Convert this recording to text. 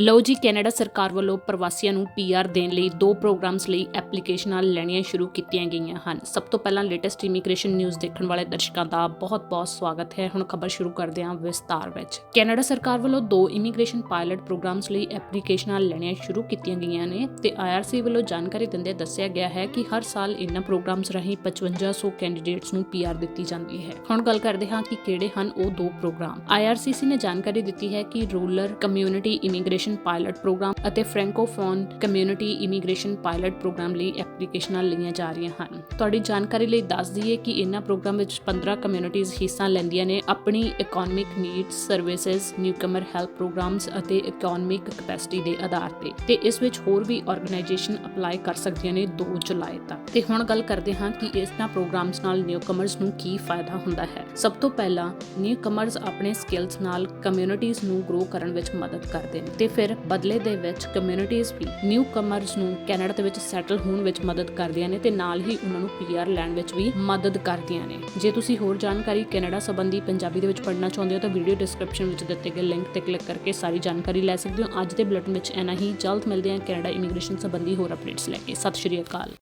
ਲਓ ਜੀ, ਕੈਨੇਡਾ ਸਰਕਾਰ ਵੱਲੋਂ ਪ੍ਰਵਾਸੀਆਂ ਨੂੰ ਪੀਆਰ ਦੇਣ ਲਈ ਦੋ ਪ੍ਰੋਗਰਾਮਸ ਲਈ ਐਪਲੀਕੇਸ਼ਨਾਂ ਲੈਣੀਆਂ ਸ਼ੁਰੂ ਕੀਤੀਆਂ ਗਈਆਂ ਹਨ। ਸਭ ਤੋਂ ਪਹਿਲਾਂ ਲੇਟੈਸਟ ਇਮੀਗ੍ਰੇਸ਼ਨ ਨਿਊਜ਼ ਦੇਖਣ ਵਾਲੇ ਦਰਸ਼ਕਾਂ ਦਾ ਬਹੁਤ-ਬਹੁਤ ਸਵਾਗਤ ਹੈ। ਹੁਣ ਖਬਰ ਸ਼ੁਰੂ ਕਰਦੇ ਹਾਂ ਵਿਸਤਾਰ ਵਿੱਚ। ਕੈਨੇਡਾ ਸਰਕਾਰ ਵੱਲੋਂ ਦੋ ਇਮੀਗ੍ਰੇਸ਼ਨ ਪਾਇਲਟ ਪ੍ਰੋਗਰਾਮਸ ਲਈ ਐਪਲੀਕੇਸ਼ਨਾਂ ਲੈਣੀਆਂ ਸ਼ੁਰੂ ਕੀਤੀਆਂ ਗਈਆਂ ਨੇ ਤੇ ਆਈਆਰਸੀ ਵੱਲੋਂ ਜਾਣਕਾਰੀ ਦਿੰਦੇ ਦੱਸਿਆ ਗਿਆ ਹੈ ਕਿ ਹਰ ਸਾਲ ਇਨ੍ਹਾਂ ਪ੍ਰੋਗਰਾਮਸ ਰਾਹੀਂ 5500 ਕੈਂਡੀਡੇਟਸ ਨੂੰ ਪੀਆਰ ਦਿੱਤੀ ਜਾਂਦੀ ਹੈ। ਹੁਣ ਗੱਲ ਕਰਦੇ ਹਾਂ ਕਿ ਕਿਹੜੇ ਹਨ ਉਹ ਦੋ ਪ੍ਰੋਗਰਾਮ। ਆਈਆਰਸੀਸੀ ਨੇ ਜਾਣਕਾਰੀ ਦਿੱਤੀ ਹੈ ਕਿ rural community immigration pilot programme ਅਤੇ francophone community immigration pilot programme ਲਈ ਐਪਲੀਕੇਸ਼ਨਾਂ ਲਈਆਂ ਜਾ ਰਹੀਆਂ ਹਨ। ਤੁਹਾਡੀ ਜਾਣਕਾਰੀ ਲਈ ਦੱਸ ਦਈਏ ਕਿ ਇਹਨਾਂ ਪ੍ਰੋਗਰਾਮ ਵਿੱਚ 15 ਕਮਿਊਨਿਟੀਆਂ ਹਿੱਸਾ ਲੈਂਦੀਆਂ ਨੇ। ਆਪਣੀ economic needs, services, newcomer help programmes ਅਤੇ ਇਕਨੋਮਿਕ ਕੈਪੈਸਿਟੀ ਦੇ ਆਧਾਰ ਤੇ। ਤੇ ਇਸ ਵਿੱਚ ਹੋਰ ਵੀ ਆਰਗੇਨਾਈਜੇਸ਼ਨ ਅਪਲਾਈ ਕਰ ਸਕਦੀਆਂ ਨੇ 2 ਜੁਲਾਈ ਤੱਕ। ਤੇ ਹੁਣ ਗੱਲ ਕਰਦੇ ਹਾਂ ਕਿ ਇਸਨਾ ਪ੍ਰੋਗਰਾਮਸ ਨਾਲ ਨਿਊਕਮਰਸ ਨੂੰ ਕੀ ਫਾਇਦਾ ਹੁੰਦਾ ਹੈ। ਸਭ ਤੋਂ ਪਹਿਲਾਂ ਨਿਊਕਮਰਸ ਆਪਣੇ ਸਕਿੱਲਸ ਨਾਲ ਕਮਿਊਨਿਟੀਆਂ ਨੂੰ ਗਰੋ ਕਰਨ ਵਿੱਚ ਮਦਦ ਕਰਦੇ ਨੇ। ਤੇ ਫਿਰ ਬਦਲੇ ਦੇ ਵਿੱਚ ਕਮਿਊਨਿਟੀਆਂ ਵੀ ਨਿਊ ਕਮਰਸ ਨੂੰ ਕੈਨੇਡਾ ਦੇ ਵਿੱਚ ਸੈਟਲ ਹੋਣ ਵਿੱਚ ਮਦਦ ਕਰਦੀਆਂ ਨੇ ਤੇ ਨਾਲ ਹੀ ਉਹਨਾਂ ਨੂੰ ਪੀਆਰ ਲੈਣ ਵਿੱਚ ਵੀ ਮਦਦ ਕਰਦੀਆਂ ਨੇ। ਜੇ ਤੁਸੀਂ ਹੋਰ ਜਾਣਕਾਰੀ ਕੈਨੇਡਾ ਸੰਬੰਧੀ ਪੰਜਾਬੀ ਦੇ ਵਿੱਚ ਪੜ੍ਹਨਾ ਚਾਹੁੰਦੇ ਹੋ ਤਾਂ ਵੀਡੀਓ ਡਿਸਕ੍ਰਿਪਸ਼ਨ ਵਿੱਚ ਦਿੱਤੇ ਗਏ ਲਿੰਕ ਤੇ ਕਲਿੱਕ ਕਰਕੇ ਸਾਰੀ ਜਾਣਕਾਰੀ ਲੈ ਸਕਦੇ ਹੋ। ਅੱਜ ਦੇ ਬੁਲੇਟਿਨ ਵਿੱਚ ਇੰਨਾ ਹੀ। ਜਲਦ ਮਿਲਦੇ ਹਾਂ ਕੈਨੇਡਾ ਇਮੀਗ੍ਰੇਸ਼ਨ ਸੰਬੰਧੀ ਹੋਰ ਅਪਡੇਟਸ ਲੈ ਕੇ। ਸਤਿ ਸ਼੍ਰੀ ਅਕਾਲ।